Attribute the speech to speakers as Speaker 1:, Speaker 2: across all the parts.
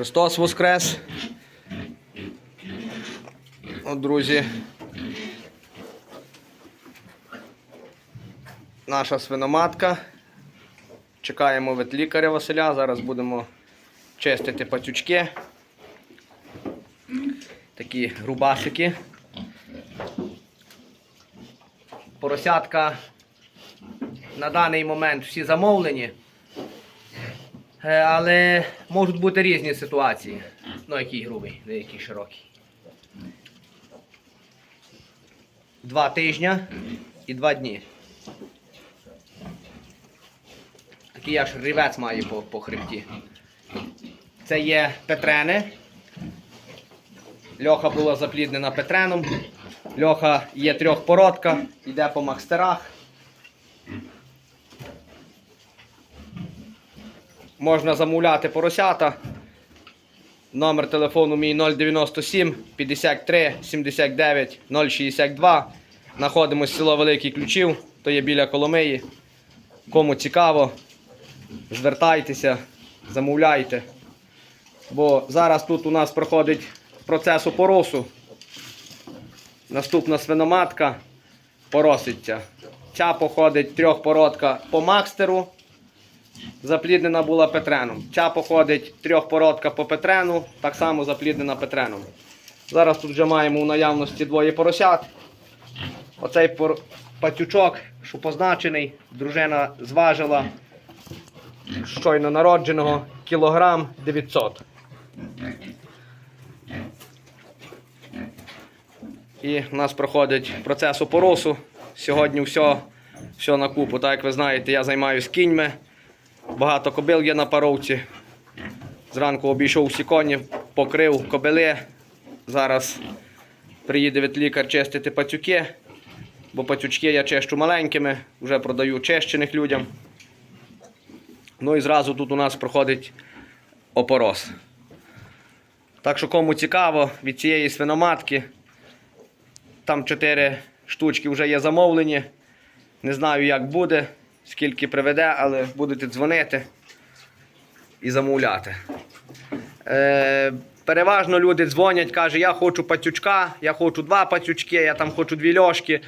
Speaker 1: Христос Воскрес. От, друзі. Наша свиноматка. Чекаємо ветлікаря Василя. Зараз будемо чистити пацючки. Такі грубасики. Поросятка на даний момент всі замовлені. Е, Але можуть бути різні ситуації. Ну, який грубий, який широкий. Два тижні і два дні. Такий аж рівець має по, по хребті. Це є Петрени. Льоха була запліднена Петреном. Льоха є трьохпородка, йде по макстерах. Можна замовляти поросята. Номер телефону мій 097 53 79 062. Знаходимось село Великий Ключів, то є біля Коломиї. Кому цікаво, звертайтеся, замовляйте. Бо зараз тут у нас проходить процес опоросу. Наступна свиноматка пороситься. Ця походить трьохпородка по макстеру. Запліднена була Петреном. Ця походить трьохпородка по Петрену, так само запліднена Петреном. Зараз тут вже маємо у наявності двоє поросят. Оцей патючок, що позначений, дружина зважила щойно народженого кілограм 900. І в нас проходить процес опоросу. Сьогодні все, все на купу. Так як ви знаєте, я займаюся кіньми. Багато кобил є на паровці. Зранку обійшов всі коні, покрив кобили. Зараз приїде ветлікар чистити пацюки, бо пацючки я чищу маленькими, вже продаю чищених людям. Ну і зразу тут у нас проходить опорос. Так що кому цікаво від цієї свиноматки, там 4 штучки вже є замовлені. Не знаю, як буде, скільки приведе, але будете дзвонити і замовляти. Е, переважно люди дзвонять, кажуть, я хочу пацючка, я хочу два пацючки, я там хочу дві льошки.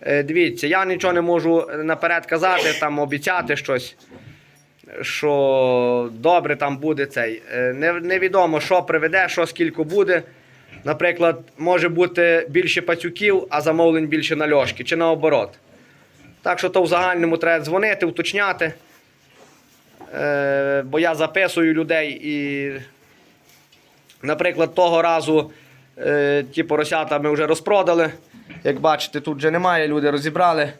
Speaker 1: Е, дивіться, я нічого не можу наперед казати, там обіцяти щось. Що добре там буде цей. Е, Не, невідомо, що приведе, що скільки буде. Наприклад, може бути більше пацюків, а замовлень більше на льошки, чи наоборот. Так що то в загальному треба дзвонити, уточняти. Е, бо я записую людей і, наприклад, того разу е, ті поросята ми вже розпродали. Як бачите, тут вже немає, люди розібрали.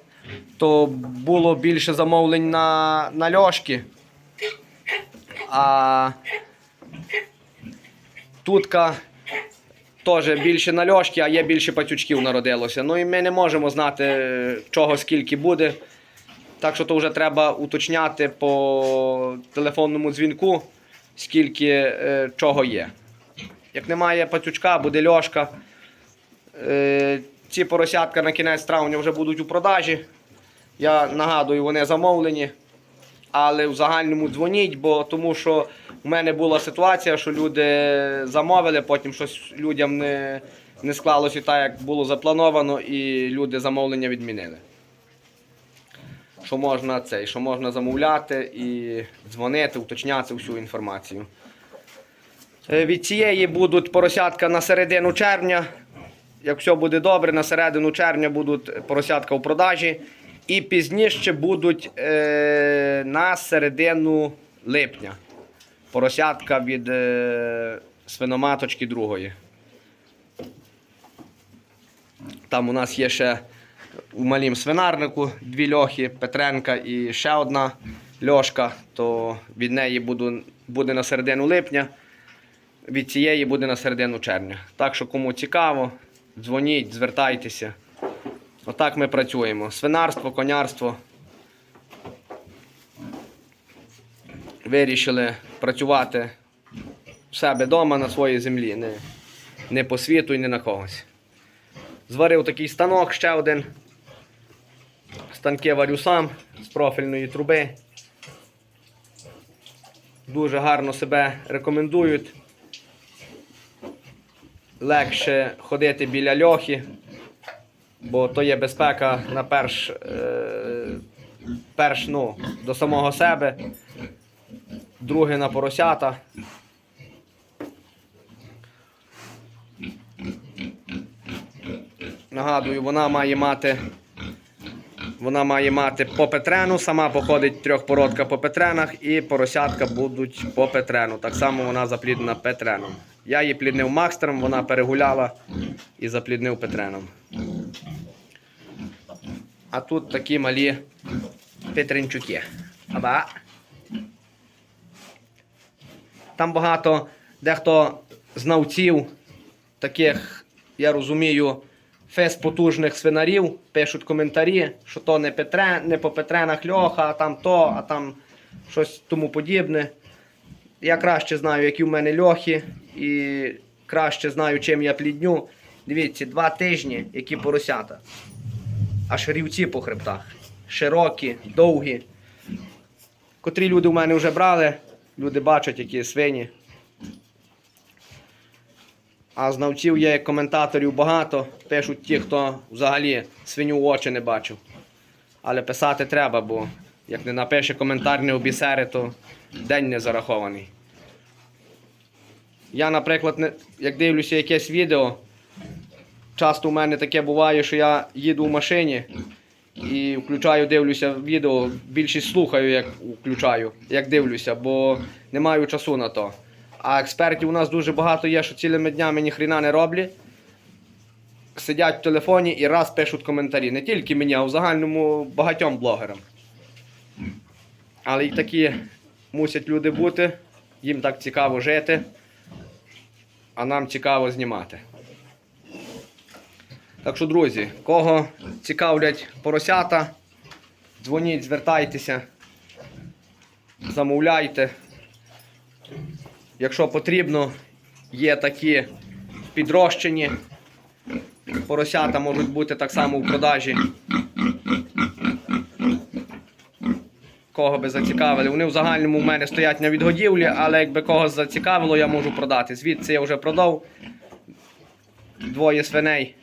Speaker 1: То було більше замовлень на, на льошки. А тутка теж більше на льошки, а є більше патючків народилося. Ну і ми не можемо знати, чого скільки буде. Так що то вже треба уточняти по телефонному дзвінку, скільки е, чого є. Як немає патючка, буде льошка. Е, ці поросятка на кінець травня вже будуть у продажі. Я нагадую, вони замовлені. Але в загальному дзвоніть, бо тому що в мене була ситуація, що люди замовили, потім щось людям не, не склалося так, як було заплановано, і люди замовлення відмінили. Що можна цей, що можна замовляти і дзвонити, уточняти всю інформацію. Е, Від цієї будуть поросятка на середину червня. Як все буде добре, на середину червня будуть поросятка в продажі. І пізніше будуть е, на середину липня. Поросятка від е, свиноматочки другої. Там у нас є ще у малім свинарнику дві льохи, Петренка і ще одна льошка, то від неї буду, буде на середину липня, від цієї буде на середину червня. Так що кому цікаво, дзвоніть, звертайтеся. Отак ми працюємо. Свинарство, конярство. Вирішили працювати в себе вдома на своїй землі, не, не по світу і не на когось. Зварив такий станок ще один. Станки варю сам з профільної труби. Дуже гарно себе рекомендують. легше ходити біля льохи, бо то є безпека на перш, е, перш ну, до самого себе, друге на поросята. Нагадую, вона має мати. Вона має мати по петрену, сама походить трьохпородка по петренах і поросятка будуть по петрену. Так само вона запліднена петреном. Я її пліднив макстером, вона перегуляла і запліднив петреном. А тут такі малі петренчуки. Аба. Там багато дехто знавців, таких, я розумію, фес потужних свинарів, пишуть коментарі, що то не, Петре, не по Петренах льоха, а там то, а там щось тому подібне. Я краще знаю, які в мене льохи, і краще знаю, чим я плідню. Дивіться, два тижні, які поросята. Аж рівці по хребтах. Широкі, довгі. Котрі люди в мене вже брали, люди бачать, які свині. А знавців є коментаторів багато. Пишуть ті, хто взагалі свиню в очі не бачив. Але писати треба, бо як не напише коментар не обісери, то день не зарахований. Я, наприклад, як дивлюся якесь відео, часто у мене таке буває, що я їду в машині і включаю, дивлюся відео, більшість слухаю, як включаю, як дивлюся, бо не маю часу на то. А експертів у нас дуже багато є, що цілими днями ніхрена не роблять. Сидять в телефоні і раз пишуть коментарі. Не тільки мені, а в загальному багатьом блогерам. Але й такі мусять люди бути, їм так цікаво жити, а нам цікаво знімати. Так що, друзі, кого цікавлять поросята, дзвоніть, звертайтеся, замовляйте. Якщо потрібно, є такі підрощені. Поросята можуть бути так само у продажі. Кого би зацікавили. Вони в загальному в мене стоять на відгодівлі, але якби когось зацікавило, я можу продати. Звідси я вже продав двоє свиней.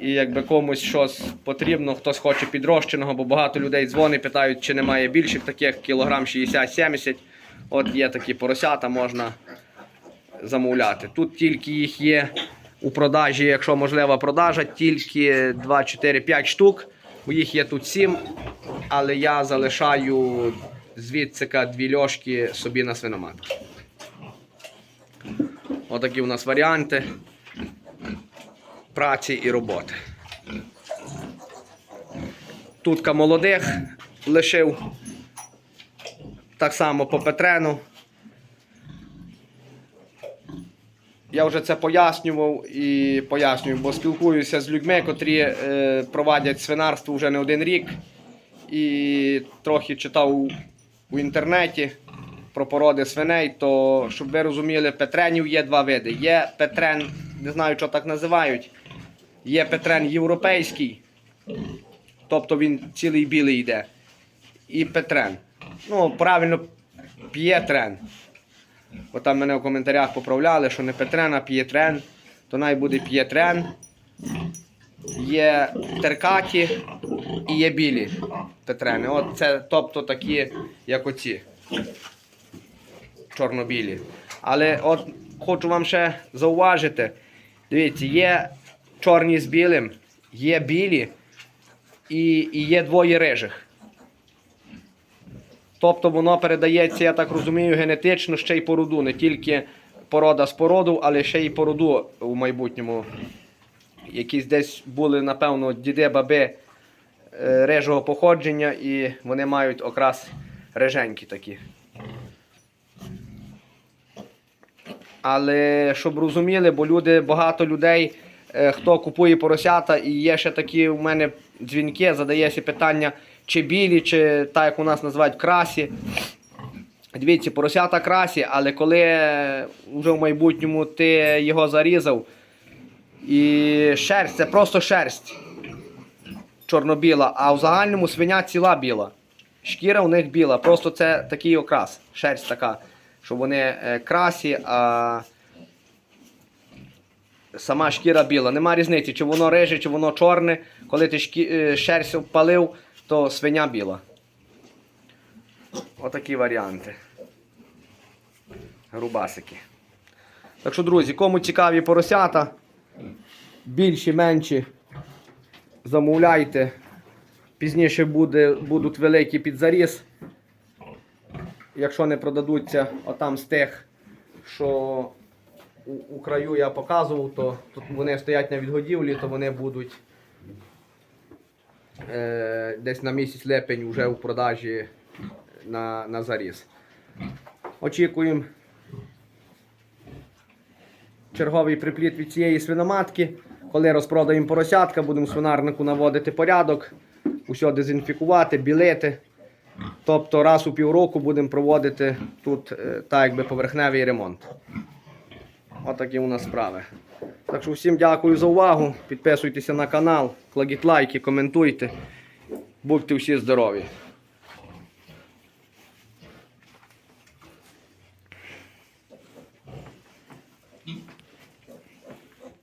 Speaker 1: І якби комусь щось потрібно, хтось хоче підрощеного, бо багато людей дзвонить, питають, чи немає більших таких кілограм 60-70. От є такі поросята, можна замовляти. Тут тільки їх є у продажі, якщо можлива продажа, тільки 2, 4, 5 штук. Бо їх є тут 7, але я залишаю звідсика дві льошки собі на свиноматку. Отакі у нас варіанти праці і роботи. Тутка молодих лишив так само по Петрену. Я вже це пояснював і пояснюю, бо спілкуюся з людьми, котрі е, провадять свинарство вже не один рік. І трохи читав у інтернеті про породи свиней, то щоб ви розуміли, петренів є два види. Є петрен, не знаю, що так називають. Є петрен європейський, тобто він цілий білий йде. І петрен. Ну, правильно, п'єтрен. Бо там мене в коментарях поправляли, що не Петрен, а П'єтрен, то най буде П'єтрен. Є теркаті і є білі Петрени. От це тобто такі, як оці. Чорно-білі. Але от хочу вам ще зауважити. Дивіться, є чорні з білим, є білі і, і є двоє рижих. Тобто воно передається, я так розумію, генетично ще й по роду. Не тільки порода з породу, але ще й по роду у майбутньому. Якісь десь були, напевно, діди, баби е, рижого походження, і вони мають окрас риженькі такі. Але щоб розуміли, бо люди, багато людей, хто купує поросята, і є ще такі у мене дзвінки, задається питання, чи білі, чи так як у нас називають красі. Дивіться, поросята красі, але коли вже в майбутньому ти його зарізав, і шерсть, це просто шерсть чорно-біла, а в загальному свиня ціла біла. Шкіра у них біла, просто це такий окрас, шерсть така, що вони е, красі, а сама шкіра біла. Нема різниці, чи воно риже, чи воно чорне. Коли ти шкі... е, шерсть обпалив, то свиня біла. Отакі варіанти. Грубасики. Так що, друзі, кому цікаві поросята, більші, менші, замовляйте. Пізніше буде, будуть великі під заріз. Якщо не продадуться отам з тих, що у, у краю я показував, то тут вони стоять на відгодівлі, то вони будуть е, десь на місяць липень вже у продажі на, на заріз. Очікуємо черговий припліт від цієї свиноматки. Коли розпродаємо поросятка, будемо свинарнику наводити порядок, усе дезінфікувати, білити. Тобто раз у півроку будемо проводити тут е, так якби поверхневий ремонт. Отакі у нас справи. Так що всім дякую за увагу. Підписуйтеся на канал, кладіть лайки, коментуйте. Будьте всі здорові.